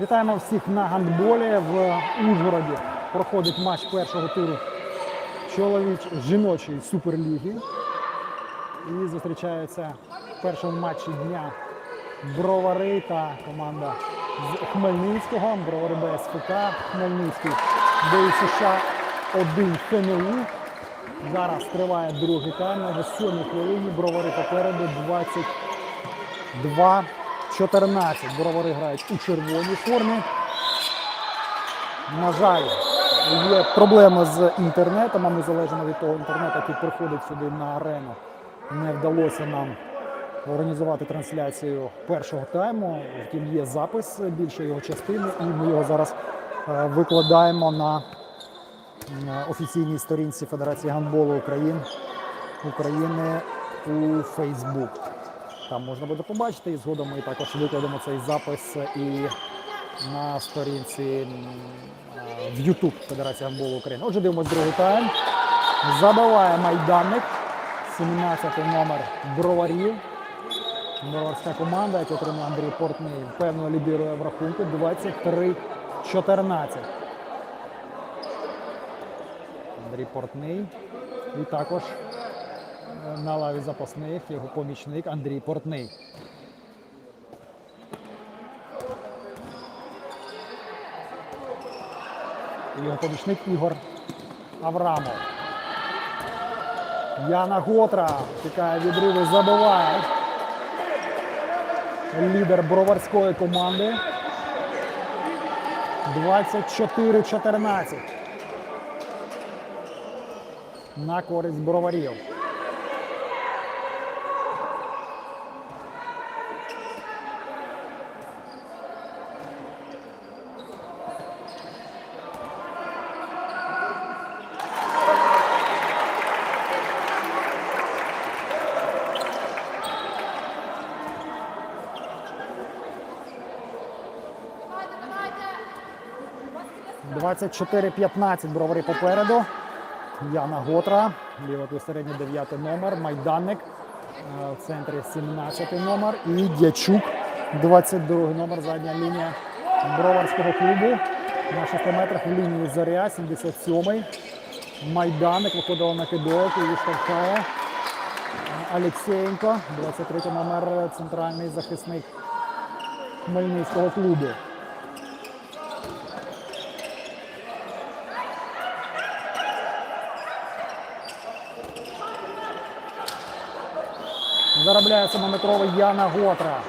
Вітаємо всіх на гандболі в Ужгороді. Проходить матч першого туру чоловіч жіночої суперліги. І зустрічаються в першому матчі дня Бровари та команда з Хмельницького. Бровари БСФК, Хмельницький ДЮСШ 1 ХНУ. Зараз триває другий тайм. На сьомій хвилині бровари попереду 22 14. Бровари грають у червоній формі. На жаль, є проблеми з інтернетом, а ми залежимо від того інтернету, який приходить сюди на арену. Не вдалося нам організувати трансляцію першого тайму. Втім, є запис більшої його частини, і ми його зараз е, викладаємо на на офіційній сторінці Федерації гандболу України України у Фейсбук. Там можна буде побачити, і згодом ми також викладемо цей запис і на сторінці а, в YouTube Федерації гандболу України. Отже, дивимось другий тайм. Забиває майданник. 17 номер броварів. Броварська команда, яку отримує Андрій Портний, певно лідирує в рахунку 23-14. Андрій Портний. І також е, на лаві запасних його помічник Андрій Портний. Його помічник Ігор Аврамов. Яна Готра тікає відриви, забиває. Лідер броварської команди. 24-14 на користь броварів. 24-15 бровари попереду. Яна Готра, ліва посередній 9 номер, Майданник, е, в центрі 17 номер і Дячук, 22 номер, задня лінія броварського клубу. На 6 метрах в лінії Заря, 77-й. Майданник виходила на кидок і відштовхає. Алексєєнко, 23 номер, центральний захисник Хмельницького клубу. Заробляє самометровий Яна Готра.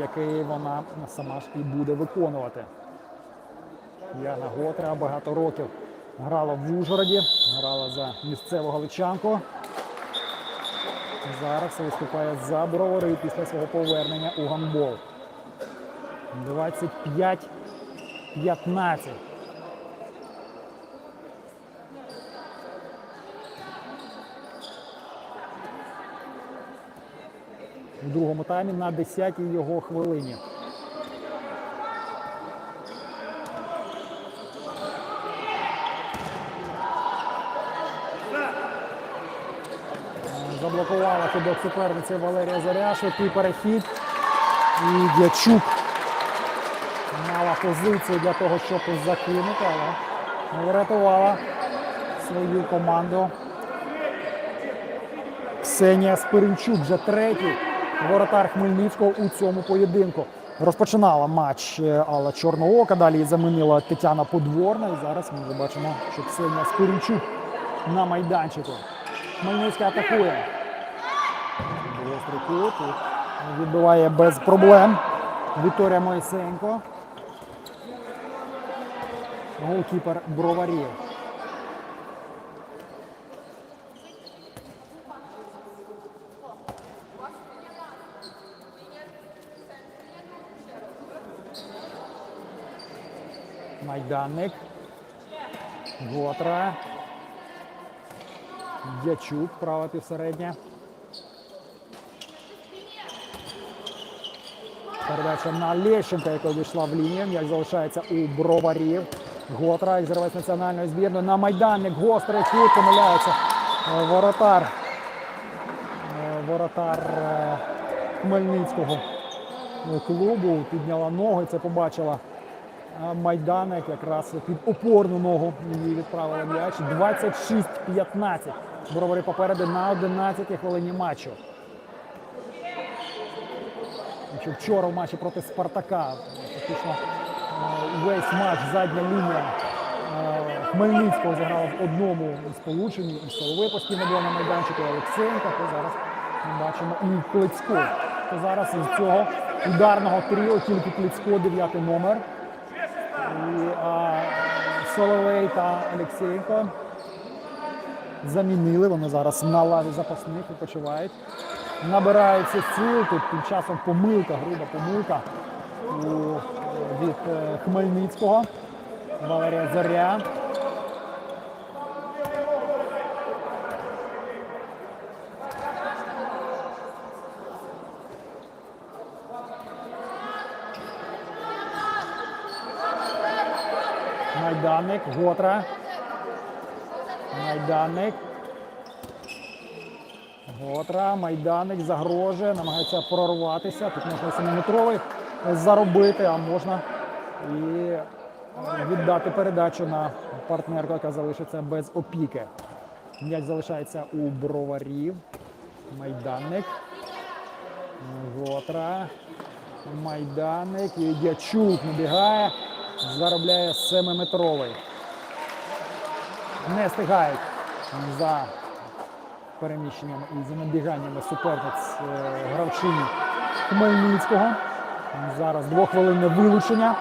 Який вона сама ж і буде виконувати. Яна Готра багато років грала в Ужгороді, грала за місцеву галичанку. Зараз виступає за бровари після свого повернення у гандбол. 25 15. У другому таймі на 10-й його хвилині. Заблокувала кидок суперниці Валерія Заря, швидкий перехід. І Дячук мала позицію для того, щоб закинути, але врятувала свою команду. Ксенія Спиринчук вже третій воротар Хмельницького у цьому поєдинку. Розпочинала матч е, Алла Чорноока, далі замінила Тетяна Подворна. І зараз ми вже бачимо, що Ксенія Спиринчук на майданчику. Хмельницька атакує. Кут. Відбиває без проблем. Вікторія Моїсенко. Голкіпер Броварів. Майданник. Готра. Дячук, права півсередня. Передача на Лещенка, яка вийшла в лінію. Як залишається у броварів. Готра, ізервець національної збірної. На майданник. Гострий кут помиляється. Е, Воротар. е, Воротар е, Хмельницького клубу підняла ноги. Це побачила Майданик якраз під опорну ногу її відправила м'яч. 26-15. Бровари попереду на 11 хвилині матчу. Якщо вчора в матчі проти Спартака фактично весь матч задня лінія Хмельницького заграла в одному сполученні. І Соловей постійно була на майданчику і Олексенка, то зараз ми бачимо і Клицько. То зараз із цього ударного тріо тільки Клицько, дев'ятий номер. І а, Соловей та Олексєнко замінили. Вони зараз на лаві запасних відпочивають. Набираються сил. Тут тим часом помилка, груба помилка у, від е, Хмельницького. Валерія Зоря. Майданник, Готра. Майданник. Готра, майданник загрожує, намагається прорватися. Тут можна 7-метровий заробити, а можна і віддати передачу на партнерку, яка залишиться без опіки. М'яч залишається у броварів. Майданник. Готра. Майданник. І Дячук набігає. Заробляє 7-метровий. Не встигають за переміщенням і за набіганнями суперниць е, гравчині Хмельницького. Зараз двохвилинне вилучення.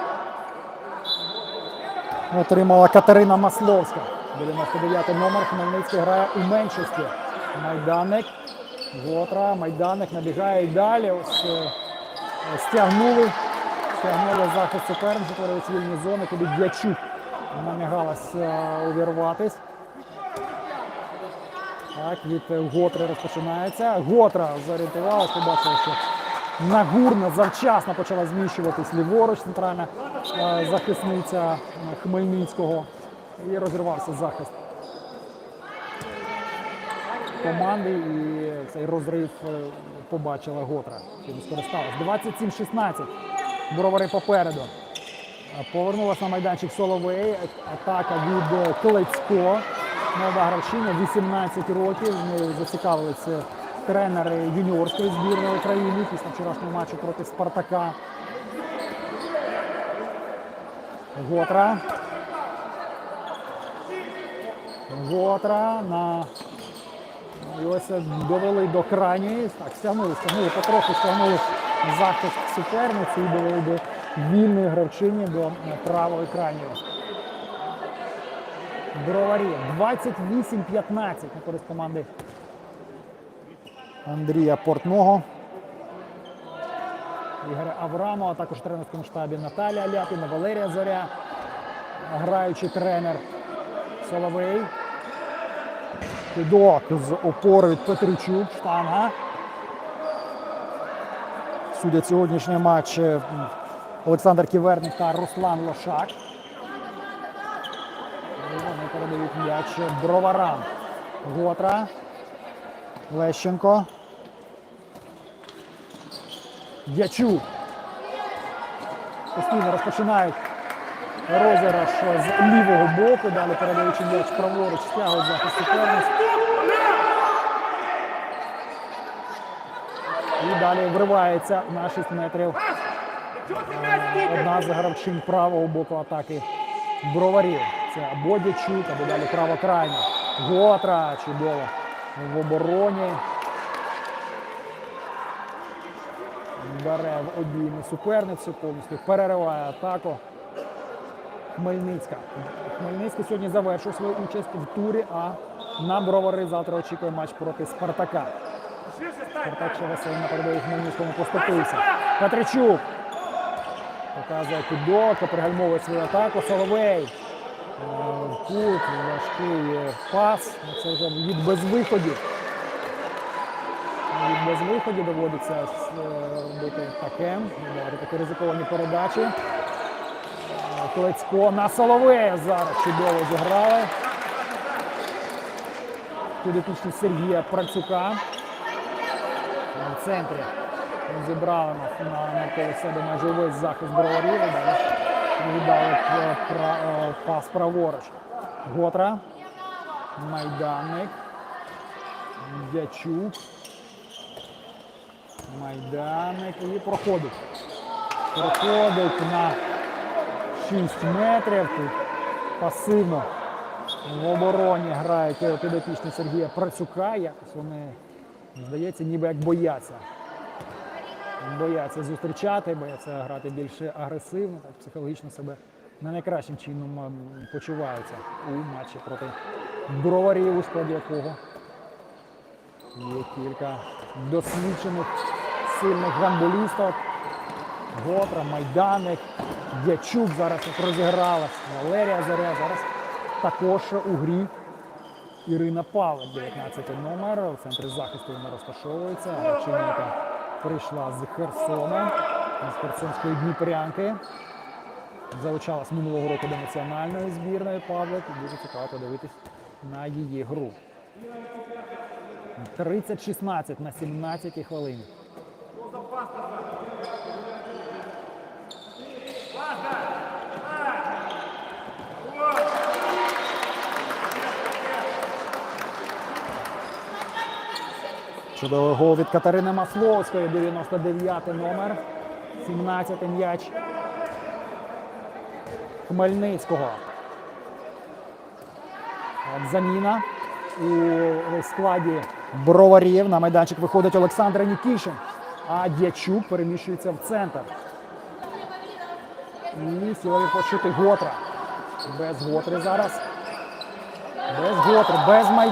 Отримала Катерина Масловська. 99 номер. Хмельницький грає у меншості. Майданник. Готра. Майданник набігає і далі. Ось е, стягнули. Стягнули захист суперниці, творились вільні зони, куди Дячук намагалась е, увірватись. Так, від Готри розпочинається. Готра зорієнтувалась, побачила, що Нагурна завчасно почала зміщуватись ліворуч, центральна е, захисниця е, Хмельницького. І розірвався захист команди. І цей розрив е, побачила Готра. Чим скористалась. 27-16. Бровари попереду. Повернулась на майданчик Соловей. Атака від Клецько. Молода гравчиня, 18 років. Нею зацікавилися тренери юніорської збірної України після вчорашнього матчу проти Спартака. Готра. Готра на і ось довели до крайньої. Так, стягнули, стягнули, потроху стягнули захист суперниці і довели до вільної гравчині до правої крайньої. Броварі 28-15 на користь команди Андрія Портного. Ігоря Аврамова, а також в тренерському штабі Наталія Ляпіна, Валерія Зоря, граючий тренер Соловей. Кидок з опори від Петричук, штанга. Судять сьогоднішній матч Олександр Ківерник та Руслан Лошак. Вони передають м'яч броварам. Готра. Лещенко. Дячук. Постійно розпочинають розіграш з лівого боку. Далі передаючи м'яч праворуч, стягують захист суперниць. І далі вривається на 6 метрів. Одна з гравчин правого боку атаки броварів. Це або Дячук, або далі право крайня. Готра чудово в обороні. Бере в обійми суперницю, повністю перериває атаку. Хмельницька. Хмельницький сьогодні завершив свою участь в турі, а на бровари завтра очікує матч проти Спартака. Спартак ще весело на передовій Хмельницькому поступився. Петричук показує кудок, пригальмовує свою атаку. Соловей. Е, в важкий е, пас. Це вже від безвиходів. Від безвиходів доводиться е, робити таке. Такі ризиковані передачі. Е, Клецько на Соловея зараз чудово зіграли. підопічні Сергія Працюка. В центрі зібрали на навколо себе майже увесь захист броварів. Віддали е, е, пас праворуч. Готра. Майданник. Дячук. Майданник і проходить. Проходить на 6 метрів. Тут пасивно в обороні грають е, підопічні Сергія Працюка. Якось вони, здається, ніби як бояться. Бояться зустрічати, бояться грати більше агресивно, так психологічно себе не найкращим чином ем, почуваються у матчі проти броварів, у складі якого є кілька досвідчених сильних гандболістів. Готра, Майданик, Дячук зараз розігралась, Валерія Заря зараз також у грі Ірина Павлик, 19 номер. В центрі захисту вона розташовується. Чинника прийшла з Херсона, з Херсонської Дніпрянки. Залучалась минулого року до національної збірної Павлик. Дуже цікаво подивитись на її гру. 30-16 на 17 хвилині. Чудовий гол від Катерини Масловської, 99 номер, 17 м'яч Хмельницького. От Заміна у складі броварів. На майданчик виходить Олександр Нікішин, а Дячук переміщується в центр. І сьогодні почути Готра. Без Готри зараз. Без Готри, без май...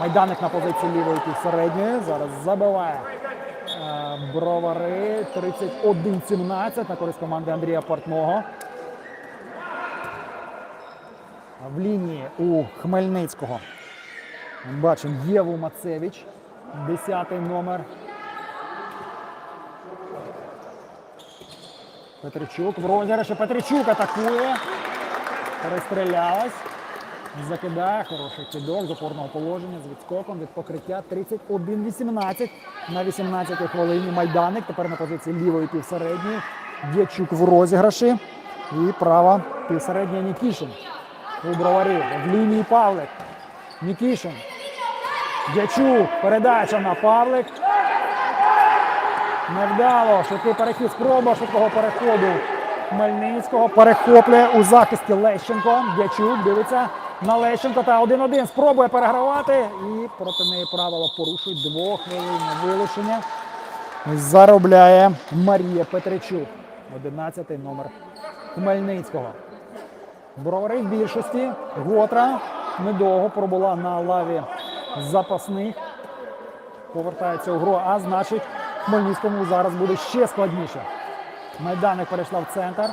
майданик на позиції лівої середньої. Зараз забиває е, бровари 31-17 на користь команди Андрія Портного. В лінії у Хмельницького. Бачимо Єву Мацевич, 10 номер. Петричук в розіграші. Петричук атакує. Перестрілялась. Закидає хороший кидок з опорного положення з відскоком від покриття 31-18 на 18-й хвилині. Майданик тепер на позиції лівої півсередньої. Дячук в розіграші. І права півсередня Нікішин. У броварів. В лінії Павлик. Нікішин. Дячук. Передача на Павлик. Невдало. Швидкий перехід. Спроба швидкого переходу Хмельницького. Перехоплює у захисті Лещенко. Дячук дивиться на Лещенко та 1-1. Спробує перегравати. І проти неї правила порушують двох хвилин вилучення. Заробляє Марія Петричук. 11-й номер Хмельницького. Бровари в більшості. Готра недовго пробула на лаві запасних. Повертається у гру, а значить Хмельницькому зараз буде ще складніше. Майданик перейшла в центр.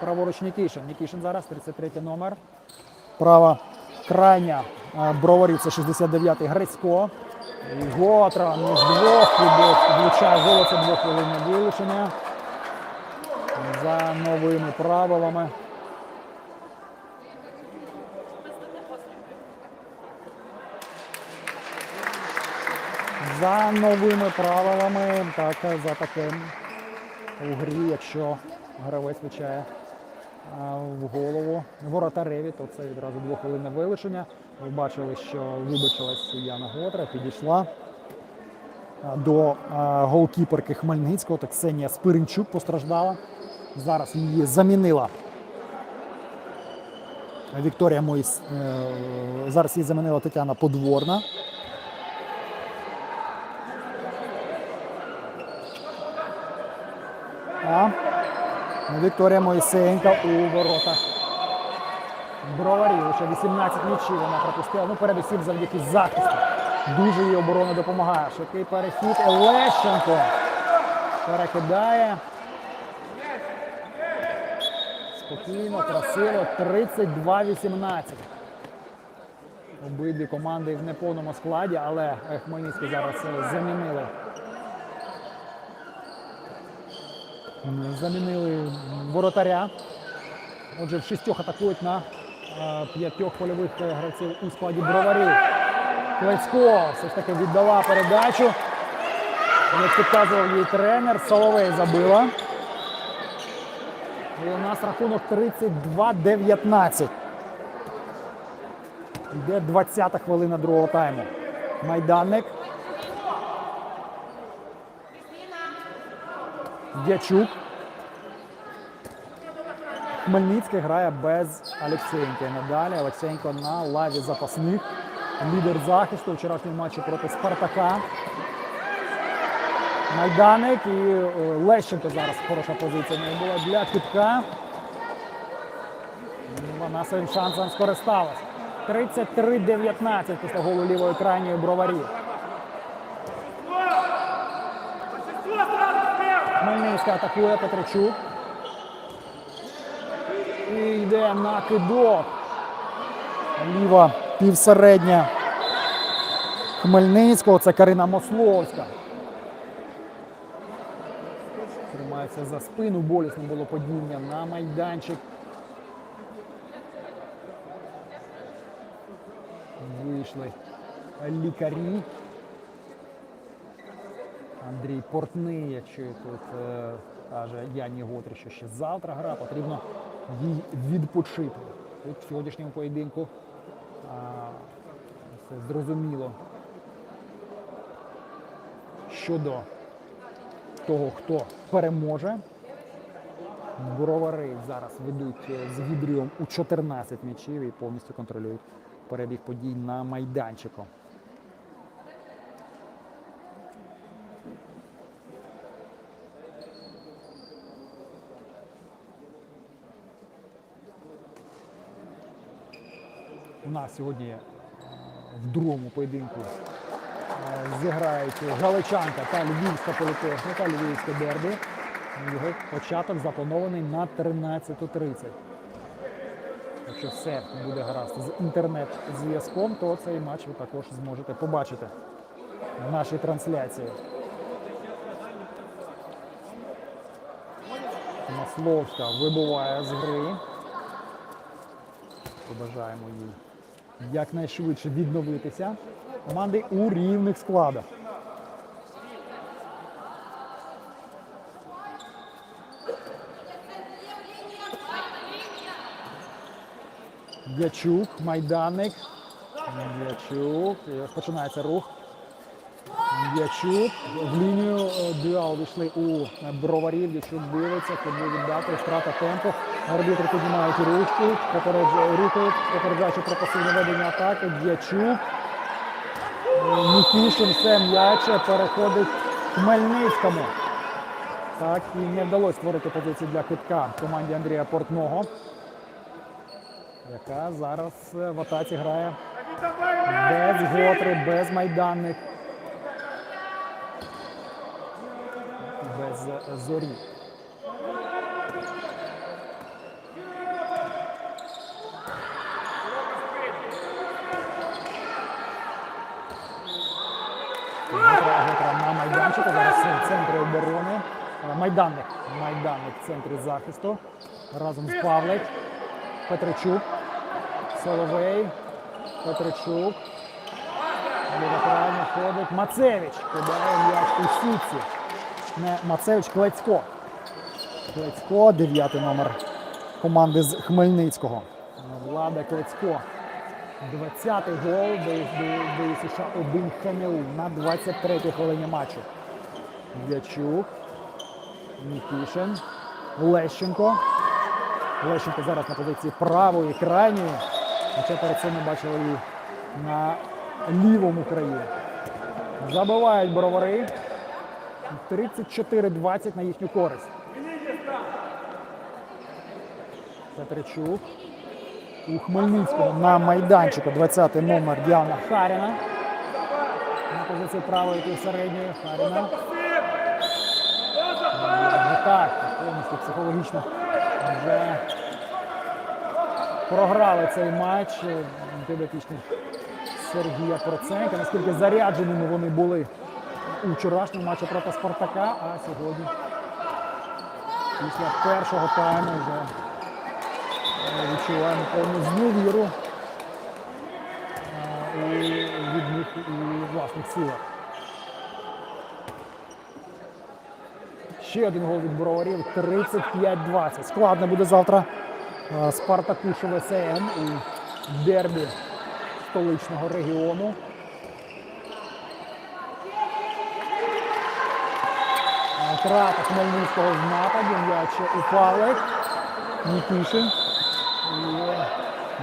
Праворуч Нікішин. Нікішин зараз 33 номер. Права крайня броварів це 69-й Грицько. Готра між двох влучає двох хвилин вилучення. За новими правилами. За новими правилами, так, за таким у грі, якщо гравець влучає а, в голову воротареві, то це відразу двохвилинне вилучення. Ви бачили, що вибачилась Яна Готра, підійшла до голкіперки Хмельницького, так Ксенія Спиринчук постраждала. Зараз її замінила. Вікторія Мойс. е, Зараз її замінила Тетяна Подворна. А Вікторія Моїсеєнка у воротах. Броварів, ще 18 м'ячів вона пропустила. Ну, передусім завдяки захисту. Дуже їй оборона допомагає. Швидкий перехід. Лещенко перекидає. Спокійно, красиво. 32-18. Обидві команди в неповному складі, але Хмельницький зараз е, замінили. Замінили воротаря. Отже, в шістьох атакують на е, п'ятьох польових гравців у складі броварів. Клецько все ж таки віддала передачу. Як підказував їй тренер, Соловей забила. І у нас рахунок 32-19. Йде 20-та хвилина другого тайму. Майданник. Дячук. Хмельницький грає без Алексєєнка. Надалі Олексєнко на лаві запасних. Лідер захисту у вчорашньому матчі проти Спартака. Майданик і е, Лещенко зараз хороша позиція не була для Китка. Вона своїм шансом скористалась. 33-19 після голу лівої крайньої броварів. Хмельницька атакує Петричук. І йде на кидок. Ліва півсередня Хмельницького. Це Карина Мословська. Тримається за спину. Болісно було падіння на майданчик. Вийшли лікарі. Андрій Портний, якщо тут е, каже Яні Готрі, що ще завтра гра, потрібно їй відпочити. Тут в сьогоднішньому поєдинку а, все зрозуміло щодо того, хто переможе. Бровари зараз ведуть е, з Гідрієм у 14 м'ячів і повністю контролюють перебіг подій на майданчику. У нас сьогодні е, в другому поєдинку е, зіграють Галичанка та Львівська політехніка, Львівське дербі. Його початок запланований на 13.30. Якщо все буде гаразд з інтернет-зв'язком, то цей матч ви також зможете побачити в нашій трансляції. Масловська вибуває з гри. Побажаємо їй якнайшвидше відновитися. Команди у рівних складах. Дячук, майданник. Дячук. І Починається рух. Дячук. В лінію е, дуал вийшли у е, броварів. Дячук дивиться, куди віддати, втрата темпу. Арбітри піднімають ручку, попереджують рухають, попереджаючи про пасивне ведення атаки. Дячук. Нікішин все м'яче переходить Хмельницькому. Так, і не вдалося створити позицію для кутка команді Андрія Портного, яка зараз е, в атаці грає без Готри, без майданник, без зорі. Гетра, Гетра на майданчику. Зараз в центрі оборони. Е, Майданник. Майданник в центрі захисту. Разом з Павлик. Петричук. Соловей. Петричук. Літерально ходить. Мацевич. Кидає м'яч у сітці. Не Мацевич Клецько. Клецько, дев'ятий номер команди з Хмельницького. Влада Клецько. 20-й гол ДС США 1 ХНУ на 23-й хвилині матчу. Дячук, Нікішин, Лещенко. Лещенко зараз на позиції правої крайньої. Хоча перед цим ми бачили її на лівому краї. Забивають бровари. 34-20 на їхню користь. Петричук. У Хмельницького на майданчику 20-й номер Діана Харіна. На позиції правої півсередньої Харіна. Так, повністю психологічно вже програли цей матч антибіотичний Сергія Проценка. Наскільки зарядженими вони були у вчорашньому матчі проти Спартака, а сьогодні після першого тайму вже е, відчуваємо повну зневіру е, у від них своїх і власних силах. Ще один гол від броварів 35-20. Складно буде завтра е, Спартаку ШВСМ у дербі столичного регіону. Втрата Хмельницького в нападі. М'яч у Павлик. Нікішин.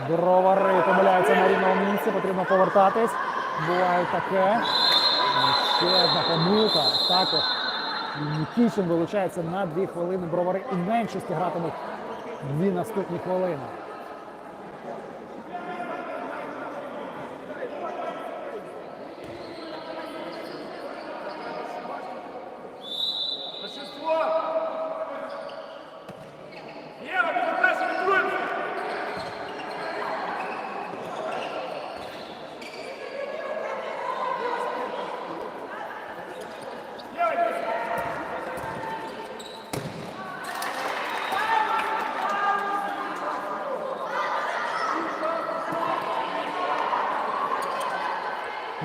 Бровари помиляються на рівному місці. Потрібно повертатись. Буває таке. Ще одна помилка. Також Нікішин вилучається на дві хвилини. Бровари і меншості гратимуть дві наступні хвилини. Большинство! Ева, безопасно, не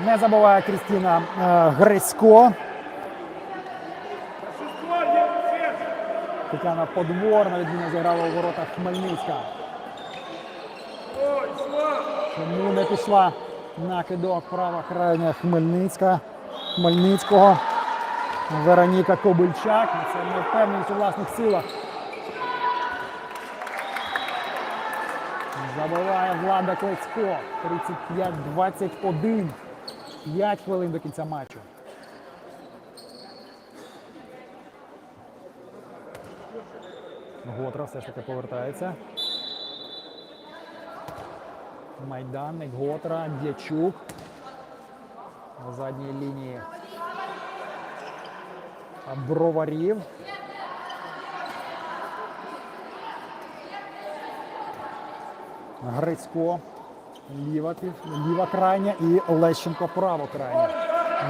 Не забуває Крістіна е, Грисько. Тетяна Подворна відмінно зіграла у воротах Хмельницька. Чому не пішла на кидок права крайня Хмельницька. Хмельницького. Вероніка Кобильчак. Це не впевненість у власних силах. Забиває Влада Клецько. 35-21. 5 хвилин до кінця матчу. Готра все ж таки повертається. Майданник, Готра, Дячук. На задній лінії Броварів. Грицько. Ліва, ліва крайня і Лещенко право крайня.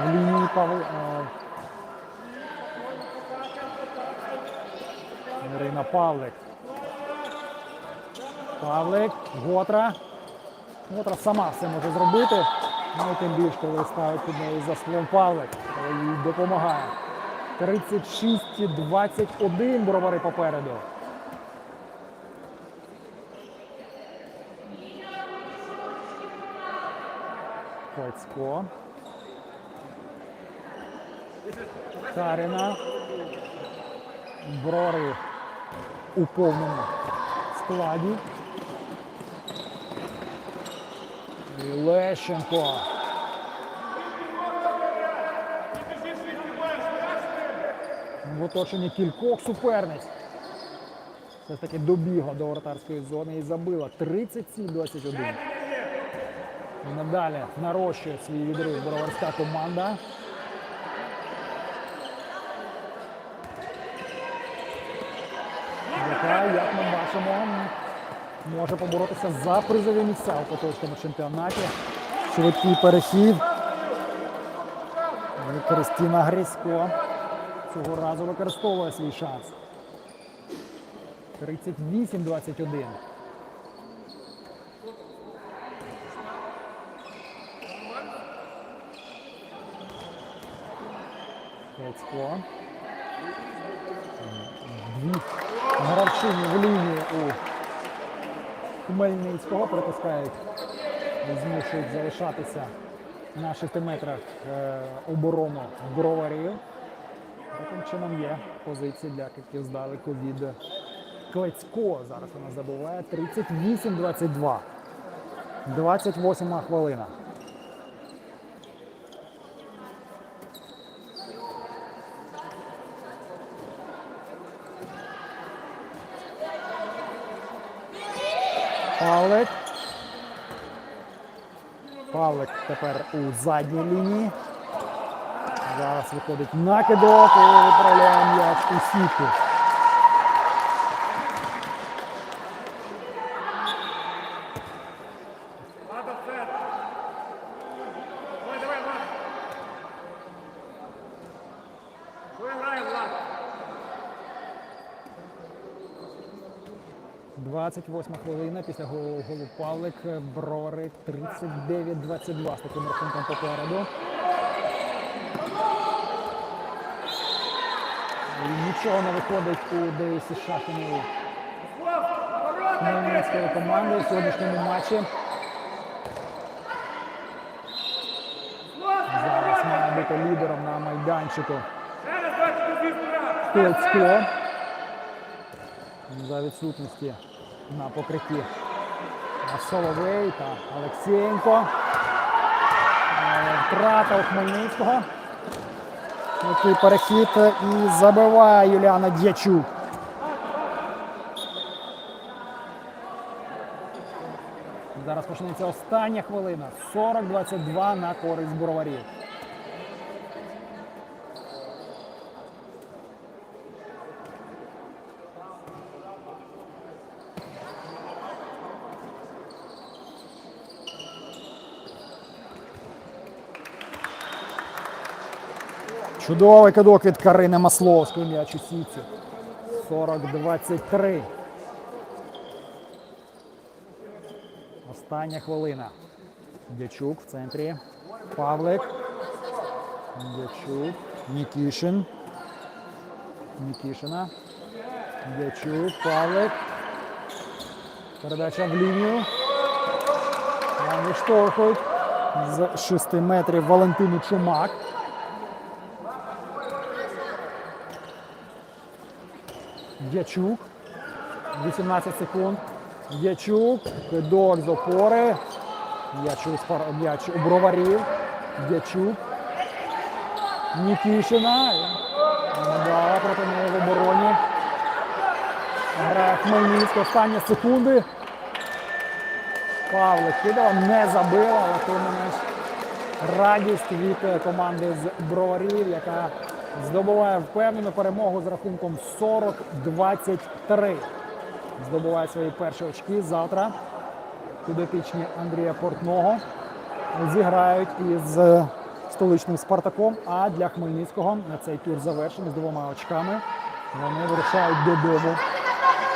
В лінії Павл... е, Ірина Павлик. Павлик, Готра. Готра сама все може зробити. Ну тим більше, коли ставить під нею заслон Павлик, їй допомагає. 36-21 бровари попереду. Коцько. Каріна. Бровари у повному складі. І Лещенко. В оточенні кількох суперниць. Все ж таки добігла до воротарської зони і забила 37-21. І надалі нарощує свій відрив броварська команда. Яка, як ми бачимо, може поборотися за призові місця у поточному чемпіонаті. Швидкий перехід. Кристина Грисько цього разу використовує свій шанс. 38-21. Грицько. Дві гравчині в лінії у Хмельницького притискають змушують залишатися на 6 метрах е, оборону броварів. Таким чином є позиції для китків здалеку від Клецько. Зараз вона забуває 38-22. 28 хвилина. Павлик. Павлик тепер у задній лінії. Зараз виходить накидок і Виправляємо м'яч у сітку. 28 хвилина після голу, голу Павлик. Бровари 39-22 з таким рахунком попереду. Нічого не виходить у Деїсі Шахіної Хмельницької команди в сьогоднішньому матчі. Зараз має бути лідером на майданчику. Стецько за відсутності на покритті Соловей та Олексієнко. Е, Втрата у Хмельницького. Який перехід і забиває Юліана Дячук. Зараз почнеться остання хвилина. 40-22 на користь броварів. Чудовий кидок від Карини Масловської м'яч у сітці. 40-23. Остання хвилина. Дячук в центрі. Павлик. Дячук. Нікішин. Нікішина. Дячук. Павлик. Передача в лінію. Там відштовхують з 6 метрів Валентину Чумак. Дячук. 18 секунд. Дячук. Кидок з опори. М'яч у броварів. Дячук. Нікішина. Надала проти неї в обороні. Грає Хмельницький. Останні секунди. Павлик кидала, не забила, але тим не радість від е, команди з броварів, яка здобуває впевнену перемогу з рахунком 40-23. Здобуває свої перші очки. Завтра підопічні Андрія Портного зіграють із е, столичним Спартаком. А для Хмельницького на цей тур завершений з двома очками. Вони вирушають додому.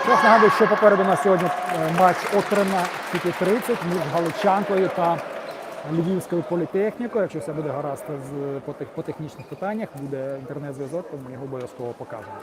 Тож нагадую, що попереду на сьогодні е, матч о 13.30 між Галичанкою та Львівською політехнікою. Якщо все буде гаразд по технічних питаннях, буде інтернет-зв'язок, то ми його обов'язково покажемо.